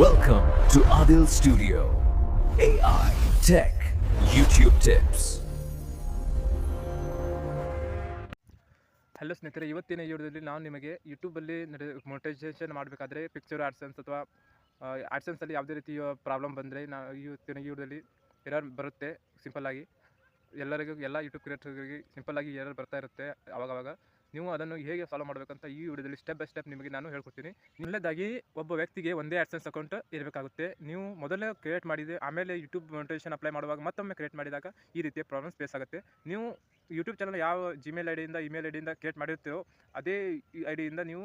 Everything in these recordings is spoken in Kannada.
Welcome to Adil Studio. AI Tech, YouTube Tips. Hello ಸ್ನೇಹಿತರೆ, ಇವತ್ತಿನ ಈ ವಿಡಿಯೋದಲ್ಲಿ ನಾನು ನಿಮಗೆ ಯೂಟ್ಯೂಬಲ್ಲಿ ನಡೆ ಮೊನಿಟೈಸೇಷನ್ ಮಾಡಬೇಕಾದ್ರೆ ಪಿಕ್ಚರ್ ಆಡ್ಸೆನ್ಸ್ ಅಥವಾ ಆಡ್ಸೆನ್ಸಲ್ಲಿ ಯಾವುದೇ ರೀತಿಯ ಪ್ರಾಬ್ಲಮ್ ಬಂದರೆ ನಾ, ಇವತ್ತಿನ ಈ ವಿಡಿಯೋದಲ್ಲಿ ಎರರ್ ಬರುತ್ತೆ ಸಿಂಪಲ್ಲಾಗಿ ಎಲ್ಲರಿಗೂ, ಎಲ್ಲ ಯೂಟ್ಯೂಬ್ ಕ್ರಿಯೇಟರ್ಗಳಿಗೆ ಸಿಂಪಲ್ಲಾಗಿ ಎರರ್ ಬರ್ತಾ ಇರುತ್ತೆ, ಅವಾಗವಾಗ ನೀವು ಅದನ್ನು ಹೇಗೆ ಫಾಲೋ ಮಾಡಬೇಕಂತ ಈ ವಿಡಿಯೋದಲ್ಲಿ ಸ್ಟೆಪ್ ಬೈ ಸ್ಟೆಪ್ ನಿಮಗೆ ನಾನು ಹೇಳ್ಕೊಡ್ತೀನಿ. ಮೊದಲನೇದಾಗಿ ಒಬ್ಬ ವ್ಯಕ್ತಿಗೆ ಒಂದೇ ಆಡ್ಸೆನ್ಸ್ ಅಕೌಂಟ್ ಇರಬೇಕಾಗುತ್ತೆ. ನೀವು ಮೊದಲೇ ಕ್ರಿಯೇಟ್ ಮಾಡಿದೆ, ಆಮೇಲೆ ಯೂಟ್ಯೂಬ್ ಮೊನಿಟೇಷನ್ ಅಪ್ಲೈ ಮಾಡುವಾಗ ಮತ್ತೊಮ್ಮೆ ಕ್ರಿಯೇಟ್ ಮಾಡಿದಾಗ ಈ ರೀತಿಯ ಪ್ರಾಬ್ಲಮ್ಸ್ ಫೇಸ್ ಆಗುತ್ತೆ. ನೀವು ಯೂಟ್ಯೂಬ್ ಚಾನಲ್ ಯಾವ ಜಿಮೇಲ್ ಐ ಡಿಯಿಂದ ಇಮೇಲ್ ಐ ಡಿಯಿಂದ ಕ್ರಿಯೇಟ್ ಮಾಡಿರ್ತೀರೋ, ಅದೇ ಐ ಡಿಯಿಂದ ನೀವು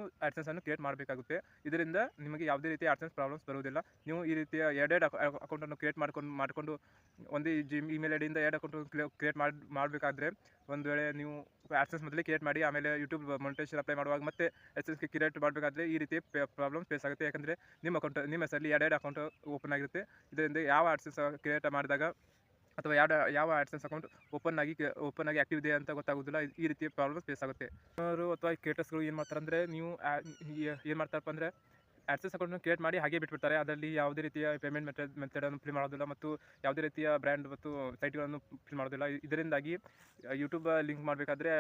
ಅನ್ನು ಕ್ರಿಯೇಟ್ ಮಾಡಬೇಕಾಗುತ್ತೆ. ಇದರಿಂದ ನಿಮಗೆ ಯಾವುದೇ ರೀತಿಯ ಆಡ್ಸೆನ್ಸ್ ಪ್ರಾಬ್ಲಮ್ಸ್ ಬರುವುದಿಲ್ಲ. ನೀವು ಈ ರೀತಿಯ ಎರಡೆರಡು ಅಕೌಂಟನ್ನು ಕ್ರಿಯೇಟ್ ಮಾಡ್ಕೊಂಡು, ಮಾಡಿಕೊಂಡು, ಒಂದೇ ಜಿಮ್ ಇಮೇಲ್ ಐ ಡಿಯಿಂದ ಎರಡು ಅಕೌಂಟನ್ನು ಕ್ರಿಯೇಟ್ ಮಾಡಿ, ಮಾಡಬೇಕಾದ್ರೆ, ಒಂದು ವೇಳೆ ನೀವು ಆಡ್ಸೆನ್ಸ್ ಮೊದಲೇ ಕ್ರಿಯೇಟ್ ಮಾಡಿ, ಆಮೇಲೆ ಯೂಟ್ಯೂಬ್ ಮೊನಿಟೇಷನ್ ಅಪ್ಲೈ ಮಾಡುವಾಗ ಮತ್ತೆ ಎಸ್ಎಸ್ಗೆ ಕ್ರಿಯೇಟ್ ಮಾಡಬೇಕಾದ್ರೆ ಈ ರೀತಿ ಪ್ರಾಬ್ಲಮ್ ಫೇಸ್ ಆಗುತ್ತೆ. ಯಾಕಂದರೆ ನಿಮ್ಮ ಅಕೌಂಟ್ ನಿಮ್ಮ ಹೆಸರಲ್ಲಿ ಎರಡೆರಡು ಅಕೌಂಟ್ ಓಪನ್ ಆಗಿರುತ್ತೆ. ಇದರಿಂದ ಯಾವ ಆಡ್ಸೆನ್ಸ್ ಕ್ರಿಯೇಟ್ ಮಾಡಿದಾಗ ಅಥವಾ ಯಾವ ಯಾವ ಆಡ್ಸೆನ್ಸ್ ಅಕೌಂಟ್ ಓಪನ್ ಆಗಿ ಓಪನ್ ಆಗಿ ಆಕ್ಟಿವ್ ಇದೆ ಅಂತ ಗೊತ್ತಾಗೋದಿಲ್ಲ, ಈ- ರೀತಿ ಪ್ರಾಬ್ಲಮ್ಸ್ ಪ್ರಾಬ್ಲಮ್ ಫೇಸ್ ಆಗುತ್ತೆ. ಅವರು ಅಥವಾ ಕ್ರಿಯೇಟರ್ಸ್ಗಳು ಏನು ಮಾಡ್ತಾರೆ ಅಂದರೆ ನೀವು ಏನು ಮಾಡ್ತಾರಪ್ಪ ಅಂದರೆ ಆಡ್ಸೆನ್ಸ್ ಅಕೌಂಟ್ನ ಕ್ರಿಯೇಟ್ ಮಾಡಿ ಹಾಗೆ ಬಿಟ್ಬಿಡ್ತಾರೆ. ಅದರಲ್ಲಿ ಯಾವುದೇ ರೀತಿಯ ಪೇಮೆಂಟ್ ಮೆಥಡ್ ಮೆಥಡನ್ನು ಫಿಲ್ ಮಾಡೋದಿಲ್ಲ ಮತ್ತು ಯಾವುದೇ ರೀತಿಯ ಬ್ರ್ಯಾಂಡ್ ಮತ್ತು ಸೈಟ್ಗಳನ್ನು ಫಿಲ್ ಮಾಡೋದಿಲ್ಲ. ಇದರಿಂದಾಗಿ ಯೂಟ್ಯೂಬ್ ಲಿಂಕ್ ಮಾಡಬೇಕಾದ್ರೆ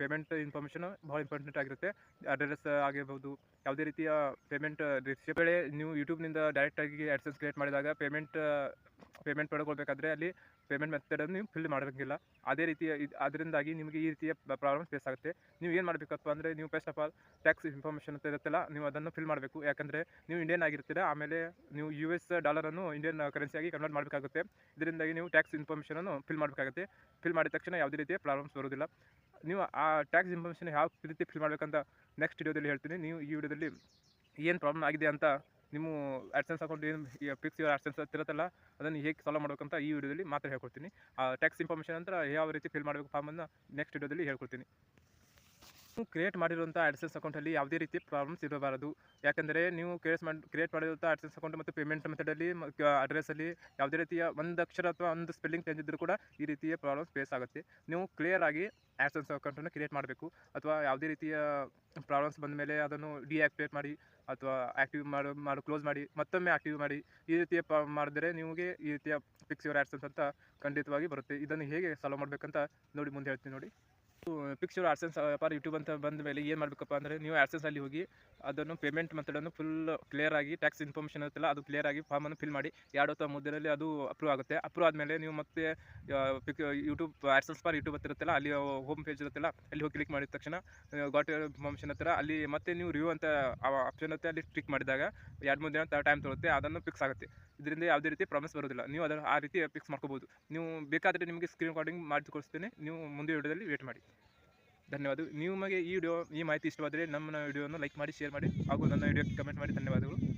ಪೇಮೆಂಟ್ ಇನ್ಫಾರ್ಮೇಷನ್ ಭಾಳ ಇಂಪಾರ್ಟೆಂಟ್ ಆಗಿರುತ್ತೆ. ಅಡ್ರೆಸ್ ಆಗಿರ್ಬೋದು, ಯಾವುದೇ ರೀತಿಯ ಪೇಮೆಂಟ್ ವೇಳೆ ನೀವು ಯೂಟ್ಯೂಬ್ನಿಂದ ಡೈರೆಕ್ಟಾಗಿ ಆಡ್ಸೆನ್ಸ್ ಕ್ರಿಯೇಟ್ ಮಾಡಿದಾಗ ಪೇಮೆಂಟ್ ಪೇಮೆಂಟ್ ಪಡ್ಕೊಳ್ಬೇಕಾದ್ರೆ ಅಲ್ಲಿ ಪೇಮೆಂಟ್ ಮೆಥಡನ್ನು ನೀವು ಫಿಲ್ ಮಾಡೋಂಗಿಲ್ಲ ಅದೇ ರೀತಿಯ ಅದರಿಂದಾಗಿ ನಿಮಗೆ ಈ ರೀತಿಯ ಪ್ರಾಬ್ಲಮ್ ಫೇಸ್ ಆಗುತ್ತೆ. ನೀವು ಏನು ಮಾಡಬೇಕಪ್ಪ ಅಂದರೆ, ನೀವು first of all tax information ಅಂತ ಇರುತ್ತಲ್ಲ, ನೀವು ಅದನ್ನು ಫಿಲ್ ಮಾಡಬೇಕು. ಯಾಕಂದರೆ ನೀವು ಇಂಡಿಯನ್ ಆಗಿರ್ತೀರ, ಆಮೇಲೆ ನೀವು ಯು ಎಸ್ ಡಾಲರನ್ನು ಇಂಡಿಯನ್ ಕರೆನ್ಸಿಯಾಗಿ ಕನ್ವರ್ಟ್ ಮಾಡಬೇಕಾಗುತ್ತೆ. ಇದರಿಂದಾಗಿ ನೀವು ಟ್ಯಾಕ್ಸ್ ಇನ್ಫಾರ್ಮೇಷನನ್ನು ಫಿಲ್ ಮಾಡಬೇಕಾಗುತ್ತೆ. ಫಿಲ್ ಮಾಡಿದ ತಕ್ಷಣ ಯಾವುದೇ ರೀತಿಯ ಪ್ರಾಬ್ಲಮ್ಸ್ ಬರೋದಿಲ್ಲ ನೀವು ಆ ಟ್ಯಾಕ್ಸ್ ಇನ್ಫಾರ್ಮೇಷನ್ ಯಾವ ರೀತಿ ಫಿಲ್ ಮಾಡಬೇಕಂತ ನೆಕ್ಸ್ಟ್ ವಿಡಿಯೋದಲ್ಲಿ ಹೇಳ್ತೀನಿ. ನೀವು ಈ ವಿಡಿಯೋದಲ್ಲಿ ಏನು ಪ್ರಾಬ್ಲಮ್ ಆಗಿದೆ ಅಂತ ನಿಮ್ಮ ಆಡ್ಸೆನ್ಸ್ ಅಕೌಂಟ್ ಏನು ಫಿಕ್ಸ್ ಇರೋ ಆಡ್ಸೆನ್ಸ್ ಇರುತ್ತಲ್ಲ, ಅದನ್ನು ಹೇಗೆ ಸಾಲ್ವ್ ಮಾಡಬೇಕಂತ ಈ ವಿಡಿಯೋದಲ್ಲಿ ಮಾತ್ರ ಹೇಳ್ಕೊಡ್ತೀನಿ. ಆ ಟ್ಯಾಕ್ಸ್ ಇನ್ಫಾರ್ಮೇಷನ್ ನಂತರ ಯಾವ ರೀತಿ ಫಿಲ್ ಮಾಡಬೇಕು ಫಾರ್ಮನ್ನು ನೆಕ್ಸ್ಟ್ ವಿಡಿಯೋದಲ್ಲಿ ಹೇಳ್ಕೊಡ್ತೀನಿ. ನೀವು ಕ್ರಿಯೇಟ್ ಮಾಡಿರುವಂಥ ಆಡ್ಸೆನ್ಸ್ ಅಕೌಂಟಲ್ಲಿ ಯಾವುದೇ ರೀತಿ ಪ್ರಾಬ್ಲಮ್ಸ್ ಇರಬಾರದು. ಯಾಕೆಂದರೆ ನೀವು ಕ್ರಿಯೇಟ್ ಮಾಡಿ ಕ್ರಿಯೇಟ್ ಮಾಡಿರುವಂಥ ಆಡ್ಸೆನ್ಸ್ ಅಕೌಂಟ್ ಮತ್ತು ಪೇಮೆಂಟ್ ಮೆಥಡಲ್ಲಿ ಅಡ್ರೆಸ್ಸಲ್ಲಿ ಯಾವುದೇ ರೀತಿಯ ಒಂದು ಅಕ್ಷರ ಅಥವಾ ಒಂದು ಸ್ಪೆಲ್ಲಿಂಗ್ ಚೇಂಜ್ ಇದ್ದರೂ ಕೂಡ ಈ ರೀತಿಯ ಪ್ರಾಬ್ಲಮ್ಸ್ ಫೇಸ್ ಆಗುತ್ತೆ. ನೀವು ಕ್ಲಿಯರ್ ಆಗಿ ಆಡ್ಸೆನ್ಸ್ ಅಕೌಂಟನ್ನು ಕ್ರಿಯೇಟ್ ಮಾಡಬೇಕು. ಅಥವಾ ಯಾವುದೇ ರೀತಿಯ ಪ್ರಾಬ್ಲಮ್ಸ್ ಬಂದ ಮೇಲೆ ಅದನ್ನು ಡಿಆಕ್ಟಿವೇಟ್ ಮಾಡಿ ಅಥವಾ ಆ್ಯಕ್ಟಿವ್ ಮಾಡು, ಮಾಡಿ ಕ್ಲೋಸ್ ಮಾಡಿ, ಮತ್ತೊಮ್ಮೆ ಆ್ಯಕ್ಟಿವ್ ಮಾಡಿ ಈ ರೀತಿಯ ಪ, ಮಾಡಿದರೆ ನಿಮಗೆ ಈ ರೀತಿಯ ಫಿಕ್ಸ್ ಯುವರ್ ಆಡ್ಸೆನ್ಸ್ ಅಂತ ಖಂಡಿತವಾಗಿ ಬರುತ್ತೆ. ಇದನ್ನು ಹೇಗೆ ಸಾಲ್ವ್ ಮಾಡಬೇಕಂತ ನೋಡಿ, ಮುಂದೆ ಹೇಳ್ತೀನಿ ನೋಡಿ. ಆರ್ಸೆನ್ಸ್ ಆಡ್ಸೆನ್ಸ್ ಪಾರ್ ಯೂಟ್ಯೂಬ್ ಅಂತ ಬಂದ ಮೇಲೆ ಏನು ಮಾಡಬೇಕಪ್ಪ ಅಂದರೆ ನೀವು ಆಡ್ಸೆನ್ಸ್ ಅಲ್ಲಿ ಹೋಗಿ ಅದನ್ನು ಪೇಮೆಂಟ್ ಮೆಥಡನ್ನು ಫುಲ್ ಕ್ಲಿಯರ್ ಆಗಿ ಟ್ಯಾಕ್ಸ್ ಇನ್ಫಾರ್ಮೇಷನ್ ಇರುತ್ತಲ್ಲ, ಅದು ಕ್ಲಿಯರ್ ಆಗಿ ಫಾರ್ಮನ್ನು ಫಿಲ್ ಮಾಡಿ ಎರಡು ಅಥವಾ ಮೂರು ದಿನದಲ್ಲಿ ಅದು ಅಪ್ರೂವ್ ಆಗುತ್ತೆ. ಅಪ್ರೂವ್ ಆದಮೇಲೆ ನೀವು ಮತ್ತೆ pick YouTube AdSense for YouTube ಅಂತ ಇರುತ್ತಲ್ಲ, ಅಲ್ಲಿ ಹೋಮ್ ಪೇಜ್ ಇರುತ್ತಲ್ಲ, ಅಲ್ಲಿ ಹೋಗಿ ಕ್ಲಿಕ್ ಮಾಡಿದ ತಕ್ಷಣ ಗಾಟ್ ಇನ್ಫಾರ್ಮೇಷನ್ ಹತ್ತಿರ ಅಲ್ಲಿ ಮತ್ತೆ ನೀವು ರಿವ್ಯೂ ಅಂತ ಆಪ್ಷನ್ ಇರುತ್ತೆ ಅಲ್ಲಿ ಕ್ಲಿಕ್ ಮಾಡಿದಾಗ ಎರಡು ಮೂರು ದಿನ ಟೈಮ್ ತೊಗೊಳುತ್ತೆ ಅದನ್ನು ಫಿಕ್ಸ್ ಆಗುತ್ತೆ. ಇದರಿಂದ ಯಾವುದೇ ರೀತಿ ಪ್ರಾಬ್ಲಮ್ಸ್ ಬರೋದಿಲ್ಲ ನೀವು ಅದನ್ನು ಆ ರೀತಿ ಫಿಕ್ಸ್ ಮಾಡ್ಕೋಬೋದು. ನೀವು ಬೇಕಾದರೆ ನಿಮಗೆ ಸ್ಕ್ರೀನ್ ರೆಕಾರ್ಡಿಂಗ್ ಮಾಡಿ ನೀವು ಮುಂದೆ ವಿಡಿಯೋದಲ್ಲಿ ವೇಟ್ ಮಾಡಿ. ಧನ್ಯವಾದ ನಿಮಗೆ ಈ ವಿಡಿಯೋ ಈ ಮಾಹಿತಿ ಇಷ್ಟವಾದರೆ ನಮ್ಮ ವಿಡಿಯೋವನ್ನು ಲೈಕ್ ಮಾಡಿ ಶೇರ್ ಮಾಡಿ, ಹಾಗೂ ನನ್ನ ವಿಡಿಯೋಕ್ಕೆ ಕಮೆಂಟ್ ಮಾಡಿ. ಧನ್ಯವಾದಗಳು.